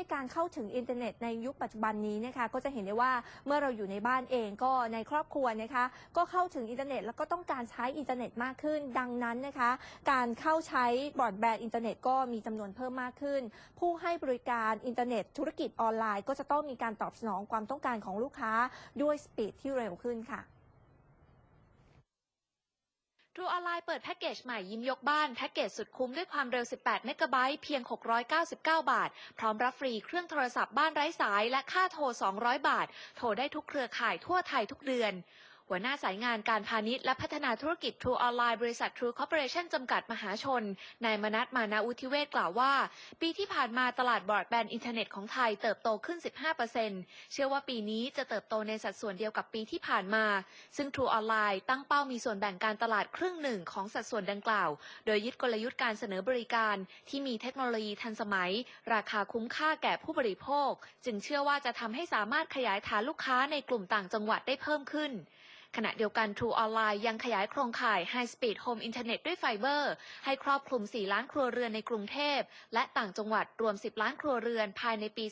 ด้วยการเข้าถึงอินเทอร์เน็ตในยุคปัจจุบันนี้นะคะก็จะเห็นได้ว่าเมื่อเราอยู่ในบ้านเองก็ในครอบครัวนะคะก็เข้าถึงอินเทอร์เน็ตแล้วก็ต้องการใช้อินเทอร์เน็ตมากขึ้น ดังนั้นนะคะ การเข้าใช้บรอดแบนด์อินเทอร์เน็ตก็มีจำนวนเพิ่มมากขึ้น ผู้ให้บริการอินเทอร์เน็ตธุรกิจออนไลน์ ก็จะต้องมีการตอบสนองความต้องการของลูกค้าด้วยสปีดที่เร็วขึ้นค่ะ ทรูออนไลน์เปิดแพ็กเกจใหม่ยิ้มยกบ้าน แพ็กเกจสุดคุ้มด้วยความเร็ว 18 เมกะไบต์เพียง 699 บาท พร้อมรับฟรีเครื่องโทรศัพท์บ้านไร้สาย และค่าโทร 200 บาท โทรได้ทุกเครือข่ายทั่วไทยทุกเดือน หัวหน้าสายงานการพาณิชย์และพัฒนาธุรกิจ True Online บริษัท True Corporation จำกัดมหาชน นายมนัทมานาอุทิเวศกล่าวว่า ปีที่ผ่านมาตลาดบรอดแบนด์อินเทอร์เน็ตของไทยเติบโตขึ้น 15%เชื่อว่าปีนี้จะเติบโตในสัดส่วนเดียวกับปีที่ผ่านมา ซึ่ง True Online ตั้งเป้ามีส่วนแบ่งการตลาดครึ่งหนึ่งของสัดส่วนดังกล่าว โดยยึดกลยุทธ์การเสนอบริการที่มีเทคโนโลยีทันสมัย ราคาคุ้มค่าแก่ผู้บริโภค จึงเชื่อว่าจะทำให้สามารถขยายฐานลูกค้าในกลุ่มต่างจังหวัดได้เพิ่มขึ้น ขณะเดียวกัน True Online ยังขยายโครงข่าย High Speed Home Internet ด้วยไฟเบอร์ ให้ครอบคลุม 4 ล้านครัวเรือนในกรุงเทพ และต่างจังหวัดรวม 10 ล้านครัวเรือนภายในปี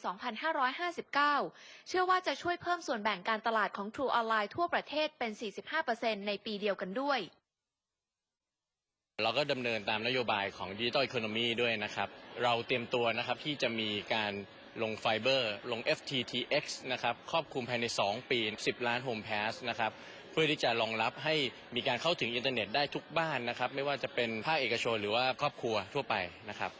2559 เชื่อว่าจะช่วยเพิ่มส่วนแบ่งการตลาดของ True Online ทั่วประเทศเป็น 45%ในปีเดียวกันด้วยเราก็ดำเนินตามนโยบายของดิจิ t a ล e อ o n o m y ด้วยนะครับ เราเตรียมตัวนะครับที่จะมีการลงไฟเบอร์ ลง FTTX นะครับ ครอบคลุมภายใน 2 ปี 10 ล้าน Home Pass นะครับ พื่อที่จะรองรับให้มีการเข้าถึงอินเทอร์เน็ตได้ทุกบ้านนะครับ ไม่ว่าจะเป็นภาคเอกชนหรือว่าครอบครัวทั่วไปนะครับ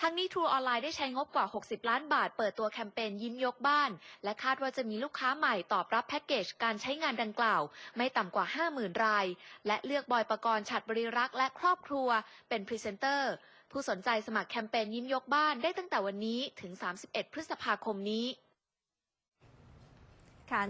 ทั้งนี้ True Online ได้ใช้งบกว่า 60 ล้านบาท เปิดตัวแคมเปญยิ้มยกบ้าน และคาดว่าจะมีลูกค้าใหม่ตอบรับแพ็กเกจการใช้งานดังกล่าว ไม่ต่ำกว่า 50,000 ราย และเลือกบอยประกรณ์ฉัดบริรักษ์และครอบครัว เป็นพรีเซนเตอร์ ผู้สนใจสมัครแคมเปญยิ้มยกบ้านได้ตั้งแต่วันนี้ถึง 31 พฤษภาคมนี้ค่ะ